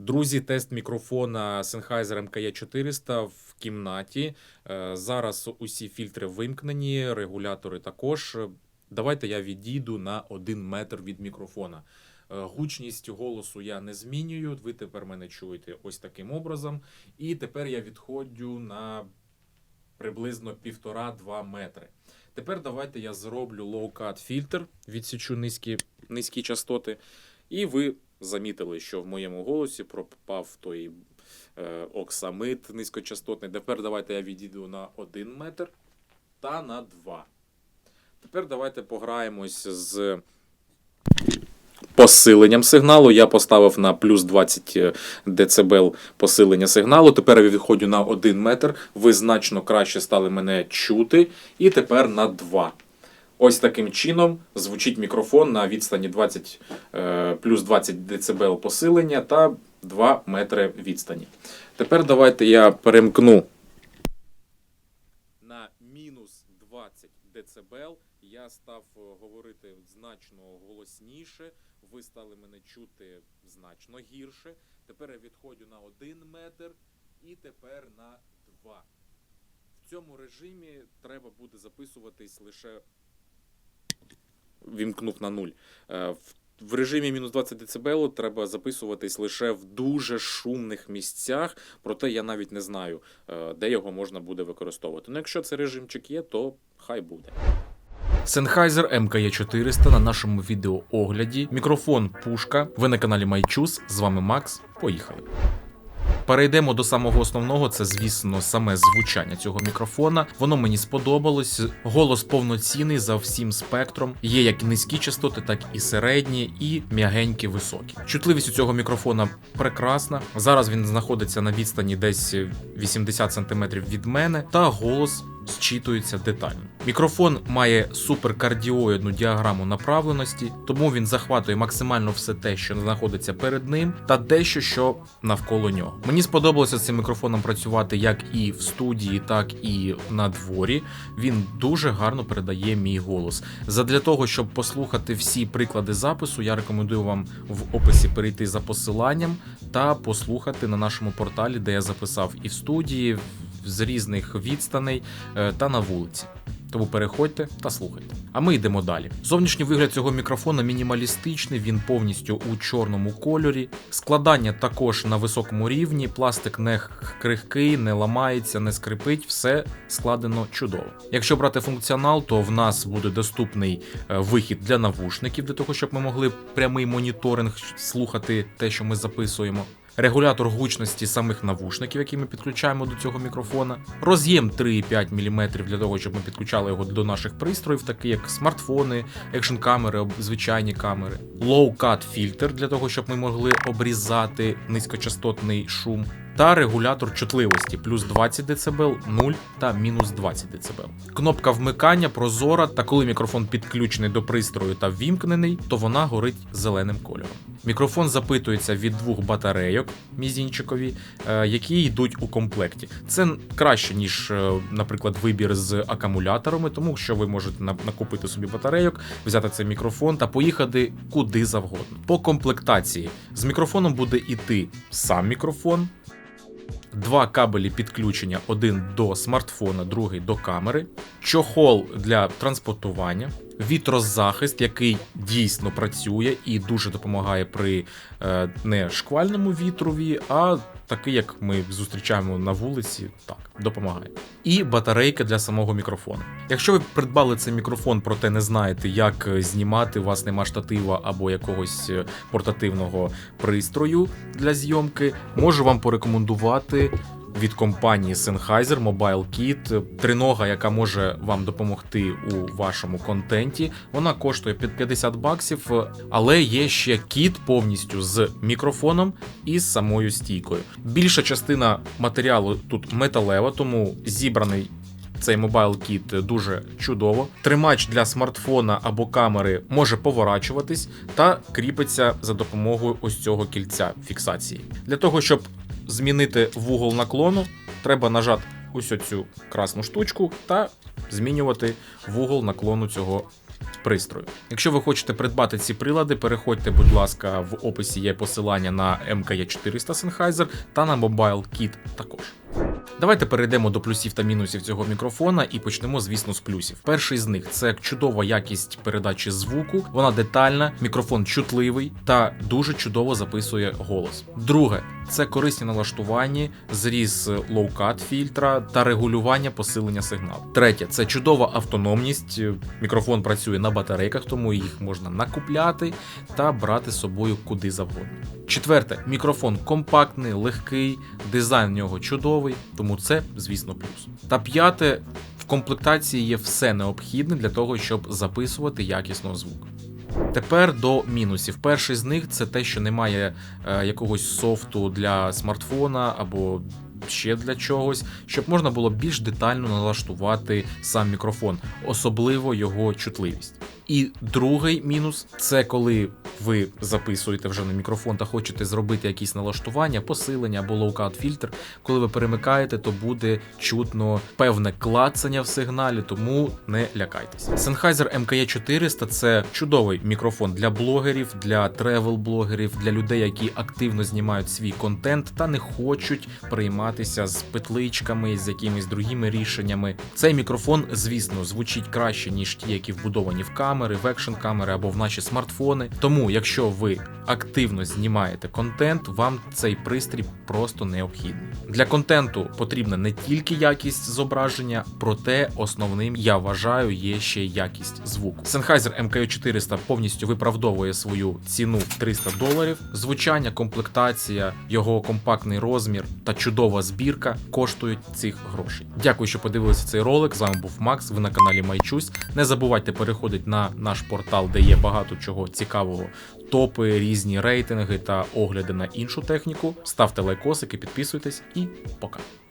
Друзі, тест мікрофона Sennheiser MKE400 в кімнаті. Е, Зараз усі фільтри вимкнені, регулятори також. Давайте я відійду на один метр від мікрофона. Е, Гучність голосу я не змінюю. Ви тепер мене чуєте ось таким образом. І тепер я відходжу на приблизно 1,5-2 метри. Тепер давайте я зроблю low-cut фільтр, відсічу низькі, низькі частоти. І ви замітили, що в моєму голосі пропав той е, оксамит низькочастотний. Тепер давайте я відійду на 1 метр та на 2. Тепер давайте пограємось з посиленням сигналу. Я поставив на плюс 20 дБ посилення сигналу. Тепер я відходжу на 1 метр. Ви значно краще стали мене чути. І тепер на 2. Ось таким чином звучить мікрофон на відстані 20, е, плюс 20 дБ посилення та 2 метри відстані. Тепер давайте я перемкну на мінус 20 дБ. Я став е, говорити значно голосніше. Ви стали мене чути значно гірше. Тепер я відходжу на 1 метр і тепер на 2. В цьому режимі треба буде записуватись лише вімкнув на нуль. Е, В, режимі мінус 20 дБ треба записуватись лише в дуже шумних місцях, проте я навіть не знаю, е, де його можна буде використовувати. Ну, якщо цей режимчик є, то хай буде. Sennheiser MKE400 на нашому відеоогляді. Мікрофон Пушка. Ви на каналі MyChoose. З вами Макс. Поїхали. Перейдемо до самого основного, це, звісно, саме звучання цього мікрофона. Воно мені сподобалось. Голос повноцінний за всім спектром. Є як низькі частоти, так і середні, і м'ягенькі високі. Чутливість у цього мікрофона прекрасна. Зараз він знаходиться на відстані десь 80 см від мене, та голос зчитується детально. Мікрофон має суперкардіоїдну діаграму направленості, тому він захватує максимально все те, що знаходиться перед ним, та дещо, що навколо нього. Мені сподобалося цим мікрофоном працювати як і в студії, так і на дворі. Він дуже гарно передає мій голос. Задля того, щоб послухати всі приклади запису, я рекомендую вам в описі перейти за посиланням та послухати на нашому порталі, де я записав і в студії, з різних відстаней е, та на вулиці. Тому переходьте та слухайте. А ми йдемо далі. Зовнішній вигляд цього мікрофона мінімалістичний, він повністю у чорному кольорі. Складання також на високому рівні, пластик не крихкий, не ламається, не скрипить, все складено чудово. Якщо брати функціонал, то в нас буде доступний е, вихід для навушників, для того, щоб ми могли прямий моніторинг слухати те, що ми записуємо. Регулятор гучності самих навушників, які ми підключаємо до цього мікрофона, роз'єм 3,5 мм для того, щоб ми підключали його до наших пристроїв, такі як смартфони, екшн камери, звичайні камери, low-cut фільтр для того, щоб ми могли обрізати низькочастотний шум. Та регулятор чутливості плюс 20 дБ, 0 та мінус 20 дБ. Кнопка вмикання прозора, та коли мікрофон підключений до пристрою та ввімкнений, то вона горить зеленим кольором. Мікрофон запитується від двох батарейок мізінчикові, е, які йдуть у комплекті. Це краще, ніж, е, наприклад, вибір з акумуляторами, тому що ви можете накупити собі батарейок, взяти цей мікрофон та поїхати куди завгодно. По комплектації з мікрофоном буде йти сам мікрофон. Два кабелі підключення: один до смартфона, другий до камери, чохол для транспортування, вітрозахист, який дійсно працює і дуже допомагає при е, не шквальному вітрові, а такий, як ми зустрічаємо на вулиці, так допомагає. І батарейка для самого мікрофона. Якщо ви придбали цей мікрофон, проте не знаєте, як е, знімати, у вас нема штатива або якогось е, портативного пристрою для зйомки, можу вам порекомендувати. Від компанії Sennheiser Mobile Kit тринога, яка може вам допомогти у вашому контенті. Вона коштує під 50 баксів, але є ще кіт повністю з мікрофоном і з самою стійкою. Більша частина матеріалу тут металева, тому зібраний цей Mobile Kit дуже чудово. Тримач для смартфона або камери може поворачуватись та кріпиться за допомогою ось цього кільця фіксації. Для того, щоб змінити вугол наклону, треба нажати ось цю красну штучку та змінювати вугол наклону цього пристрою. Якщо ви хочете придбати ці прилади, переходьте, будь ласка, в описі є посилання на MKE400 Sennheiser та на Mobile Kit також. Давайте перейдемо до плюсів та мінусів цього мікрофона і почнемо, звісно, з плюсів. Перший з них це чудова якість передачі звуку, вона детальна, мікрофон чутливий та дуже чудово записує голос. Друге, це корисні налаштування, зріз лоукат фільтра та регулювання посилення сигналу. Третє, це чудова автономність. Мікрофон працює на батарейках, тому їх можна накупляти та брати з собою куди завгодно. Четверте, мікрофон компактний, легкий, дизайн в нього чудовий, тому це, звісно, плюс. Та п'яте, в комплектації є все необхідне для того, щоб записувати якісно звук. Тепер до мінусів. Перший з них це те, що немає е, якогось софту для смартфона або ще для чогось, щоб можна було більш детально налаштувати сам мікрофон, особливо його чутливість. І другий мінус це коли ви записуєте вже на мікрофон та хочете зробити якісь налаштування, посилення або лоукаут фільтр. Коли ви перемикаєте, то буде чутно певне клацання в сигналі, тому не лякайтесь. Sennheiser MKE 400 це чудовий мікрофон для блогерів, для тревел-блогерів, для людей, які активно знімають свій контент та не хочуть прийматися з петличками, з якимись другими рішеннями. Цей мікрофон, звісно, звучить краще ніж ті, які вбудовані в камери, в екшн камери або в наші смартфони. Тому, якщо ви активно знімаєте контент, вам цей пристрій просто необхідний. Для контенту потрібна не тільки якість зображення, проте основним я вважаю є ще якість звуку. Sennheiser MKE 400 повністю виправдовує свою ціну 300 доларів. Звучання, комплектація, його компактний розмір та чудова збірка коштують цих грошей. Дякую, що подивилися цей ролик. З вами був Макс. Ви на каналі Майчусь. Не забувайте переходити на наш портал, де є багато чого цікавого. Топи, різні рейтинги та огляди на іншу техніку. Ставте лайкосики, підписуйтесь і пока.